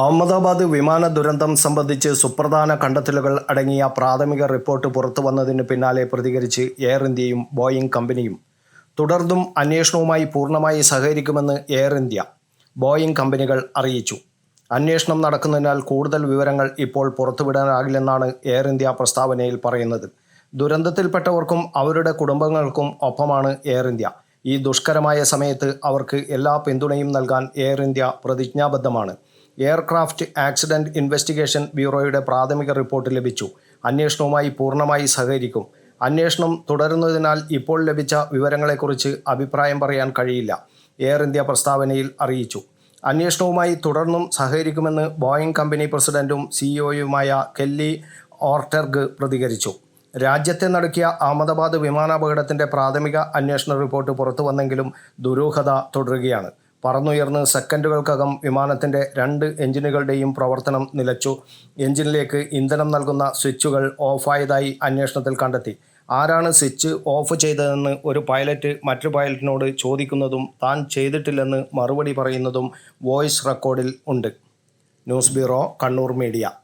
അഹമ്മദാബാദ് വിമാന ദുരന്തം സംബന്ധിച്ച് സുപ്രധാന കണ്ടെത്തലുകൾ അടങ്ങിയ പ്രാഥമിക റിപ്പോർട്ട് പുറത്തു വന്നതിന് പിന്നാലെ പ്രതികരിച്ച് എയർ ഇന്ത്യയും ബോയിങ് കമ്പനിയും. തുടർന്നും അന്വേഷണവുമായി പൂർണമായി സഹകരിക്കുമെന്ന് എയർ ഇന്ത്യ ബോയിങ് കമ്പനികൾ അറിയിച്ചു. അന്വേഷണം നടക്കുന്നതിനാൽ കൂടുതൽ വിവരങ്ങൾ ഇപ്പോൾ പുറത്തുവിടാനാകില്ലെന്നാണ് എയർ ഇന്ത്യ പ്രസ്താവനയിൽ പറയുന്നത്. ദുരന്തത്തിൽപ്പെട്ടവർക്കും അവരുടെ കുടുംബങ്ങൾക്കും ഒപ്പമാണ് എയർ ഇന്ത്യ. ഈ ദുഷ്കരമായ സമയത്ത് അവർക്ക് എല്ലാ പിന്തുണയും നൽകാൻ എയർ ഇന്ത്യ പ്രതിജ്ഞാബദ്ധമാണ്. എയർക്രാഫ്റ്റ് ആക്സിഡന്റ് ഇൻവെസ്റ്റിഗേഷൻ ബ്യൂറോയുടെ പ്രാഥമിക റിപ്പോർട്ട് ലഭിച്ചു. അന്വേഷണവുമായി പൂർണമായി സഹകരിക്കും. അന്വേഷണം തുടരുന്നതിനാൽ ഇപ്പോൾ ലഭിച്ച വിവരങ്ങളെക്കുറിച്ച് അഭിപ്രായം പറയാൻ കഴിയില്ല എയർ ഇന്ത്യ പ്രസ്താവനയിൽ അറിയിച്ചു. അന്വേഷണവുമായി തുടർന്നും സഹകരിക്കുമെന്ന് ബോയിങ് കമ്പനി പ്രസിഡന്റും സിഇഒയുമായ കെല്ലി ഓർട്ടർഗ് പ്രതികരിച്ചു. രാജ്യത്തെ നടുക്കിയ അഹമ്മദാബാദ് വിമാനാപകടത്തിന്റെ പ്രാഥമിക അന്വേഷണ റിപ്പോർട്ട് പുറത്തുവന്നെങ്കിലും ദുരൂഹത തുടരുകയാണ്. പറന്നുയർന്ന് സെക്കൻഡുകൾക്കകം വിമാനത്തിന്റെ രണ്ട് എഞ്ചിനുകളുടെയും പ്രവർത്തനം നിലച്ചു. എഞ്ചിനിലേക്ക് ഇന്ധനം നൽകുന്ന സ്വിച്ചുകൾ ഓഫായതായി അന്വേഷണത്തിൽ കണ്ടെത്തി. ആരാണ് സ്വിച്ച് ഓഫ് ചെയ്തതെന്ന് ഒരു പൈലറ്റ് മറ്റു പൈലറ്റിനോട് ചോദിക്കുന്നതും താൻ ചെയ്തിട്ടില്ലെന്ന് മറുപടി പറയുന്നതും വോയിസ് റെക്കോർഡിൽ ഉണ്ട്. News bureau Kannur media.